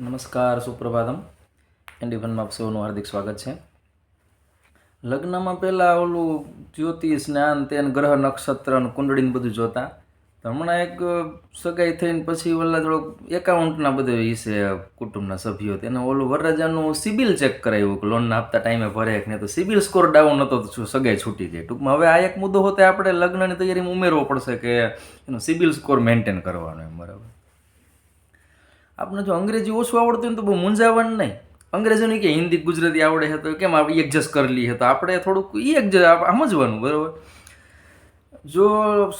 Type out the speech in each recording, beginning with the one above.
નમસ્કાર, સુપ્રભાતમ. એન્ડિફનમાં આપ સૌનું હાર્દિક સ્વાગત છે. લગ્નમાં પહેલાં ઓલું જ્યોતિષ જ્ઞાન તેન ગ્રહ નક્ષત્ર ને કુંડળીને બધું જોતા. તો હમણાં એક સગાઈ થઈને પછી ઓલા થોડોક એકાઉન્ટના બધે વિશે કુટુંબના સભ્યો. તેને ઓલું વરરાજાનું સિબિલ ચેક કરાવ્યું કે લોનના આપતા ટાઈમે ભરે કે નહીં. તો સિબિલ સ્કોર ડાઉન હતો તો સગાઈ છૂટી જાય? ટૂંકમાં હવે આ એક મુદ્દો હોતે આપણે લગ્નની તૈયારીમાં ઉમેરવો પડશે કે એનો સિબિલ સ્કોર મેન્ટેન કરવાનો એમ બરાબર. આપણે જો અંગ્રેજી ઓછું આવડતું હોય ને તો બહુ મૂંઝાવાનું નહીં. અંગ્રેજોને કે હિન્દી, ગુજરાતી આવડે છે તો કેમ? આપણે એડજસ્ટ કરી લઈએ તો આપણે થોડુંક એ એડજસ્ટ સમજવાનું, બરાબર? જો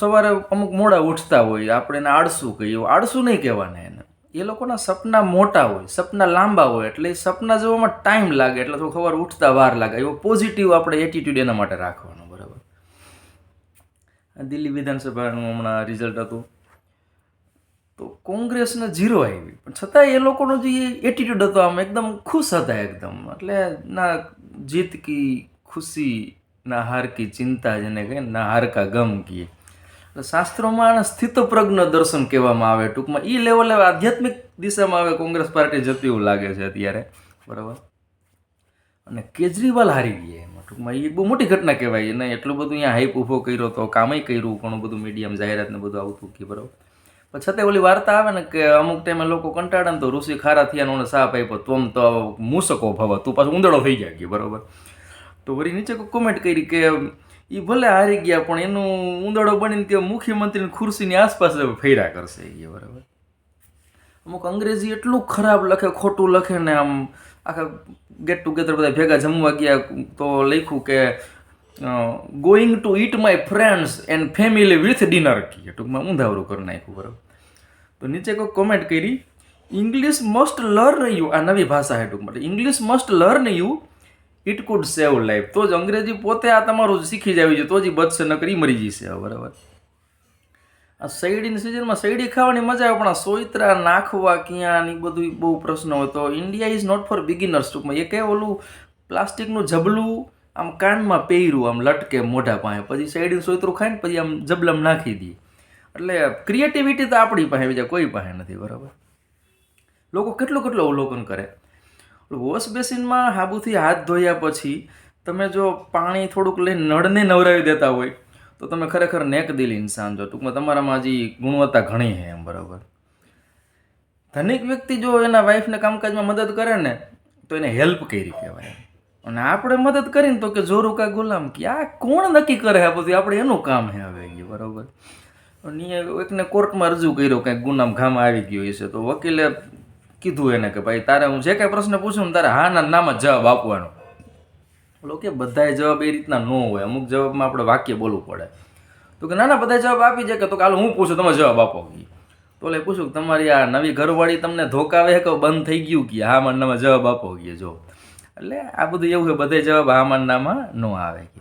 સવારે અમુક મોડા ઉઠતા હોય, આપણે એને આળસું કહીએ આળસું નહીં કહેવાના એને. એ લોકોના સપના મોટા હોય, સપના લાંબા હોય, એટલે એ સપના જોવામાં ટાઈમ લાગે, એટલે થોડું ખબર ઉઠતા વાર લાગે. એવો પોઝિટિવ આપણે એટીટ્યુડ એના માટે રાખવાનો, બરાબર? દિલ્હી વિધાનસભાનું હમણાં રિઝલ્ટ હતું. કોંગ્રેસને ઝીરો આવી. પણ છતાં એ લોકોનો જે એટીટ્યૂડ હતો, આમ એકદમ ખુશ હતા એકદમ. એટલે ના જીત કી ખુશી, ના હાર કી ચિંતા જેને કહે ના હાર કા ગમ કીએ. એટલે શાસ્ત્રોમાં આને સ્થિતપ્રજ્ઞ દર્શન કહેવામાં આવે. ટૂંકમાં એ લેવલે આધ્યાત્મિક દિશામાં હવે કોંગ્રેસ પાર્ટી જતી એવું લાગે છે અત્યારે. બરાબર? અને કેજરીવાલ હારી ગયા એમાં. ટૂંકમાં એ બહુ મોટી ઘટના કહેવાય. એને એટલું બધું અહીંયા હાઈપ ઊભો કર્યો તો કામય કર્યું, ઘણું બધું મીડિયમ જાહેરાતને બધું આવતું કે બરાબર. પણ છતાં ઓલી વાર્તા આવે ને કે અમુક ટાઈમે લોકો કંટાળે ને તો ઋષિ ખારા થયા ને સાપ આપ્યો તોમ તો મૂસકો ભવ, તું પાછું ઉંદડો થઈ જાય ગયો બરાબર. તો વળી નીચે કોમેન્ટ કરી કે એ ભલે હારી ગયા, પણ એનું ઉંદડો બનીને તે મુખ્યમંત્રીની ખુરશીની આસપાસ ફેરા કરશે એ બરાબર. અમુક અંગ્રેજી એટલું ખરાબ લખે, ખોટું લખે ને આમ આખા ગેટ ટુગેધર બધા ભેગા જમવા ગયા, તો લખ્યું કે going to eat my friends and family with dinner કીએ. ટૂંકમાં ઊંધાવરું કરી નાખ્યું બરાબર. તો નીચે કોઈ કોમેન્ટ કરી ઇંગ્લિશ મસ્ટ લર્ન યુ આ નવી ભાષા છે ટૂંકમાં. English must learn you it could save life તો જ અંગ્રેજી પોતે આ તમારું શીખી જવી છે. તો જ બચશે નકરી મરી જશે બરાબર. આ શેરડીની સિઝનમાં શેરડી ખાવાની મજા આવે, પણ આ સોયત્રા, નાખવા, ક્યાં ને બધું બહુ પ્રશ્ન હોય. તો India is not for beginners ટૂંકમાં એ કે ઓલું પ્લાસ્ટિકનું જબલું આમ કાનમાં પહેર્યું, આમ લટકે મોઢા પાસે. પછી શેરડીનું ખાય ખાઈને પછી આમ જબલમ નાખી દઈએ. એટલે ક્રિએટિવિટી તો આપણી પાસે, બીજા કોઈ પાસે નથી, બરાબર? લોકો કેટલું કેટલું અવલોકન કરે. વોશ બેસિનમાં હાબુથી હાથ ધોયા પછી તમે જો પાણી થોડુંક લઈને નળને નવરાવી દેતા હોય, તો તમે ખરેખર નેકદિલ ઇન્સાન છો. ટૂંકમાં તમારામાં હજી ગુણવત્તા ઘણી છે એમ, બરાબર? ધનિક વ્યક્તિ જો એના વાઈફને કામકાજમાં મદદ કરે ને, તો એને હેલ્પ કરી કહેવાય અને આપણે મદદ કરીને તો કે જોરું કા ગુલામ કે આ કોણ નક્કી કરે આ બધું આપણે એનું કામ હે હવે એ બરાબર? અને એકને કોર્ટમાં રજૂ કર્યો કાંઈક ગુનામ ઘામ આવી ગયો હશે. તો વકીલે કીધું એને કે ભાઈ, તારે હું જે કાંઈ પ્રશ્ન પૂછું ને તારે હા ના નામાં જવાબ આપવાનો. બોલો કે બધાય જવાબ એ રીતના ન હોય. અમુક જવાબમાં આપણે વાક્ય બોલવું પડે. તો કે ના ના બધા જવાબ આપી જાય કે તો કાલે હું પૂછું, તમે જવાબ આપો તો એટલે પૂછું કે તમારી આ નવી ઘરવાળી તમને ધોકાવે કે બંધ થઈ ગયું કે? હા, મને જવાબ આપો કે જો. એટલે આ બધું એવું છે, બધે જવાબ આમાં નામાં ન આવે કે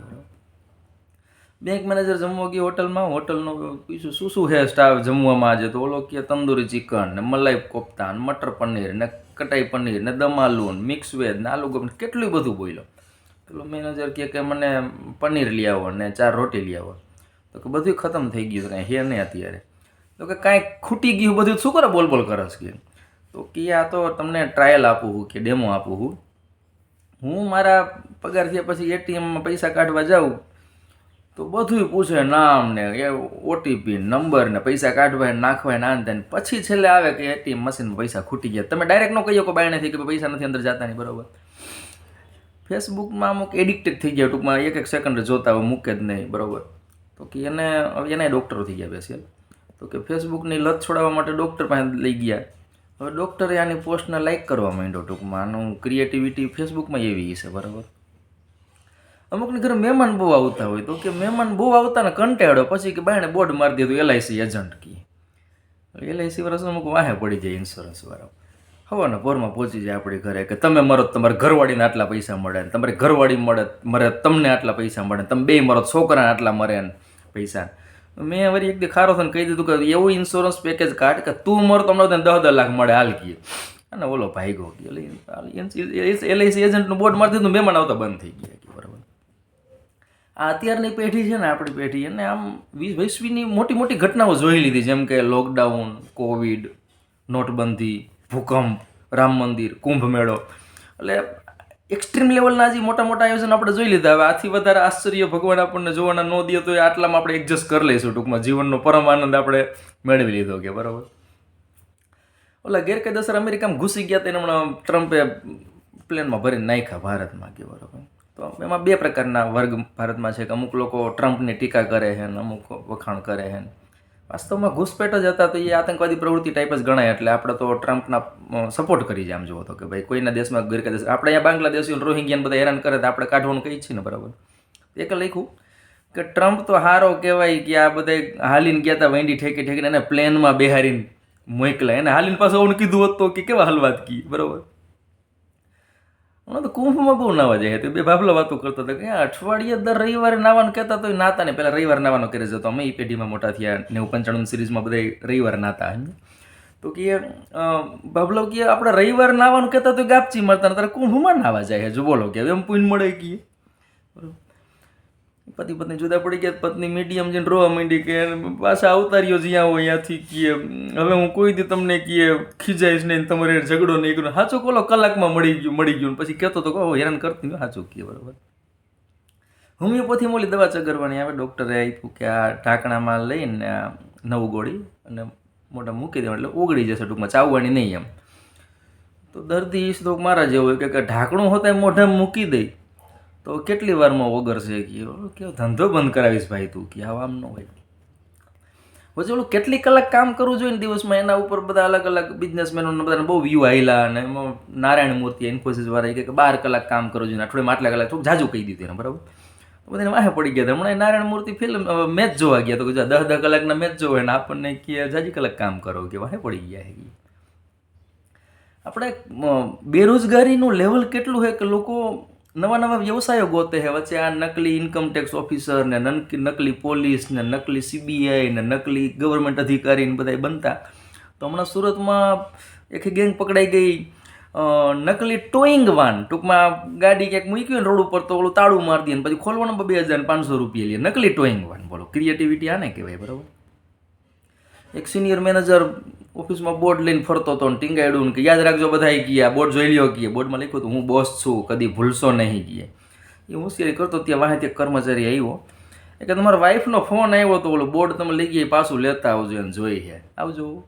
બેંક મેનેજર જમવા ગયો હોટલમાં, હોટલનું પૂછ્યું શું શું હે સ્ટાફ જમવામાં આજે? તો ઓલો કે, તંદૂરી ચિકન ને મલાઈ કોફતા ને મટર પનીર ને કટાઈ પનીર ને દમ આલુ ને મિક્સ વેજ ને આલુ ગમ કેટલું બધું બોલ્યો. પેલો મેનેજર કહે કે મને પનીર લઈ આવો ને ચાર રોટી લઈ આવો. તો કે બધું ખતમ થઈ ગયું કાંઈ હે નહીં અત્યારે. તો કે, કાંઈ ખૂટી ગયું બધું? શું કરે બોલ બોલ કરસ કે તો કે આ તો તમને ટ્રાયલ આપું હું કે ડેમો આપું હું. હું મારા પગાર થયા પછી એટીએમમાં પૈસા કાઢવા જાઉં, તો બધું પૂછે નામ ને એ ઓટીપી નંબર ને પૈસા કાઢવા નાખવા ને આન પછી છેલ્લે આવે કે એટીએમ મશીન પૈસા ખૂટી ગયા. તમે ડાયરેક્ટ ન કહીએ કે બાય નથી કે પૈસા નથી, અંદર જતા નહીં, બરોબર? ફેસબુકમાં અમુક એડિક્ટેડ થઈ ગયા, ટૂંકમાં એક એક સેકન્ડ જોતા હોય, મૂકે જ નહીં, બરોબર? તો કે એને એના ડૉક્ટરો થઈ ગયા બેસી તો કે ફેસબુકની લત છોડાવવા માટે ડૉક્ટર પાસે લઈ ગયા. હવે ડૉક્ટરે આની પોસ્ટને લાઇક કરવા માંડ્યો ટૂંકમાં. આનું ક્રિએટિવિટી ફેસબુકમાં એવી છે, બરાબર? અમુકની ઘરે મહેમાન બહુ આવતા હોય તો કે મહેમાન બહુ આવતા ને કંટાળો, પછી કે બાયણે બોર્ડ મારી દીધું એલઆઈસી એજન્ટ કી. એલઆઈસી વાળા અમુક વાહે પડી જાય ઇન્સ્યોરન્સ વાળા. હવાના પોરમાં પહોંચી જાય આપણી ઘરે કે તમે મરો તમારે ઘરવાળીને આટલા પૈસા મળે ને, તમારી ઘરવાળી મળે મરે તમને આટલા પૈસા મળે તમે બે મરો છોકરાને આટલા મરે ને પૈસા. મેં વળી એક દી ખારો થઈને કહી દીધું કે એવું ઇન્સ્યોરન્સ પેકેજ કાઢ કે તું મર તો હમણાં તને દસ દસ લાખ મળે હાલ કીએ. અને ઓલો ભાઈ ગયો. એલઆઈસી એજન્ટનું બોર્ડ મારી દીધું મહેમાન આવતા બંધ થઈ ગયા બરાબર. આ અત્યારની પેઢી છે ને, આપણી પેઢી અને આમ વીસ વૈશ્વીની મોટી મોટી ઘટનાઓ જોઈ લીધી, જેમ કે લોકડાઉન કોવિડ નોટબંધી, ભૂકંપ, રામ મંદિર કુંભ મેળો એટલે એક્સ્ટ્રીમ લેવલના જે મોટા મોટા આયોજન આપણે જોઈ લીધા. હવે આથી વધારે આશ્ચર્ય ભગવાન આપણને જોવાના ન દે તો આટલામાં આપણે એડજસ્ટ કરી લઈશું ટૂંકમાં. જીવનનો પરમ આનંદ આપણે મેળવી લીધો કે બરાબર? ઓલા ગેરકાયદેસર અમેરિકામાં ઘૂસી ગયા તેને હમણાં ટ્રમ્પે પ્લેનમાં ભરીને નાખ્યા ભારતમાં કે બરાબર. તો એમાં બે પ્રકારના વર્ગ ભારતમાં છે કે અમુક લોકો ટ્રમ્પની ટીકા કરે છે ને અમુક વખાણ કરે છે. વાસ્તવમાં ઘૂસપેટ જ હતા તો એ આતંકવાદી પ્રવૃત્તિ ટાઈપ જ ગણાય. એટલે આપણે તો ટ્રમ્પના સપોર્ટ કરી જાય આમ જુઓ તો કે ભાઈ કોઈના દેશમાં ગેરકાયદેસર આપણે અહીંયા બાંગ્લાદેશી રોહિંગ્યાને બધા હેરાન કરે તો આપણે કાઢવાનું કહીએ છીએ ને બરાબર? એક લખ્યું કે ટ્રમ્પ તો હારો કહેવાય કે આ બધા હાલીને ગયા હતા વેંડી ઠેકી ઠેકીને એને પ્લેનમાં બેહારીને મોકલા એને હાલીને પાછું આવું કીધું હોત કે કેવા હલવાત કી, બરાબર? હમણાં તો કુંભમાં બહુ નાવા જાય તો બે ભાભલા વાતો કરતા હતા કે અઠવાડિયે દર રવિવારે નાવાનું કહેતા તો નાતા ને પહેલાં રવિવારે નાવાનો કરે જતો અમે એ પેઢીમાં મોટા થયા નેવું પંચાણું સિરીઝમાં બધા રવિવાર નાતા તો કે ભાભલો કે આપણે રવિવાર નાવાનું કહેતા તો ગાપચી મળતા ને તારે કુંભમાં નાવા જાય જો બોલો કે એમ પૂન મળે કીએ બરોબર. પતિ પત્ની જુદા પડી ગયા, પત્ની મીડિયમ જઈને રોવા માંડી કે પાછા અવતાર્યો જ્યાં હોય, ત્યાંથી કીએ, હવે હું કોઈ દી તમને કીએ, ખીજાઈશ નહીં, તમારે ઝઘડો નહીં કર્યો સાચું કોલો કલાકમાં મળી ગયું મળી ગયું પછી કહેતો તો કહો હેરાન કરતી સાચું કીએ, બરાબર. હોમિયોપેથી મોલી દવા ચગરવાની આવે, ડૉક્ટરે આપ્યું કે આ ઢાંકણામાં લઈને આ નવું ગોળી અને મોટા મૂકી દેવાનું, એટલે ઓગળી જશે ટૂંકમાં, ચાવવાની નહીં એમ. તો દર્દી તો મારા જેવો કે ઢાંકણું હોતા મોઢે મૂકી દઈ તો કેટલી વારમાં ઓગરશે કે ધંધો બંધ કરાવીશ ભાઈ તું, કે આવા આમ ન હોય. પછી ઓલું કેટલી કલાક કામ કરવું જોઈએ ને દિવસમાં? એના ઉપર બધા અલગ અલગ બિઝનેસમેનો બધાને બહુ વ્યૂ આવેલા અને એમાં નારાયણ મૂર્તિ ઇન્ફોસિસ વાળા કે બાર કલાક કામ કરવું જોઈએ અઠવાડિયે આટલા કલાક થોડુંક જાજુ કહી દીધું એને, બરાબર? બધાને વાહે પડી ગયા હતા. હમણાં નારાયણ મૂર્તિ ફિલ્મ મેચ જોવા ગયા તો કે દસ દસ કલાકના મેચ જોવે ને આપણને કે જાજી કલાક કામ કરો, કે વાહે પડી ગયા હે. આપણે બેરોજગારીનું લેવલ કેટલું છે કે લોકો નવા નવા વ્યવસાયો ગોતે છે. વચ્ચે આ નકલી ઇન્કમ ટેક્સ ઓફિસર ને નક- નકલી પોલીસ ને નકલી સીબીઆઈ ને નકલી ગવર્મેન્ટ અધિકારી ને બધા બનતા. તો હમણાં સુરતમાં એક ગેંગ પકડાઈ ગઈ નકલી ટોઈંગ વાન. ટૂંકમાં ગાડી ક્યાંક મૂકી રોડ ઉપર તો ઓલું તાળું મારી દે ને પછી ખોલવાનું બે હજાર પાંચસો રૂપિયા લે. નકલી ટોઈંગ વાન બોલો. ક્રિએટિવિટી આને કહેવાય, બરાબર? એક સિનિયર મેનેજર ઓફિસમાં બોર્ડ લઈને ફરતો હતો ટીંગાડ્યું કે યાદ રાખજો બધા ગયા બોર્ડ જોઈ લ્યો કીએ. બોર્ડમાં લખ્યું હતું, હું બોસ છું, કદી ભૂલશો નહીં, કીએ. એ હોશિયારી કરતો ત્યાં વાહે ત્યાં કર્મચારી આવ્યો. એ કે, તમારા વાઈફનો ફોન આવ્યો તો ઓલો બોર્ડ તમે લઈ ગયા પાછું લેતા આવજો, એને જોઈ છે. આવજો.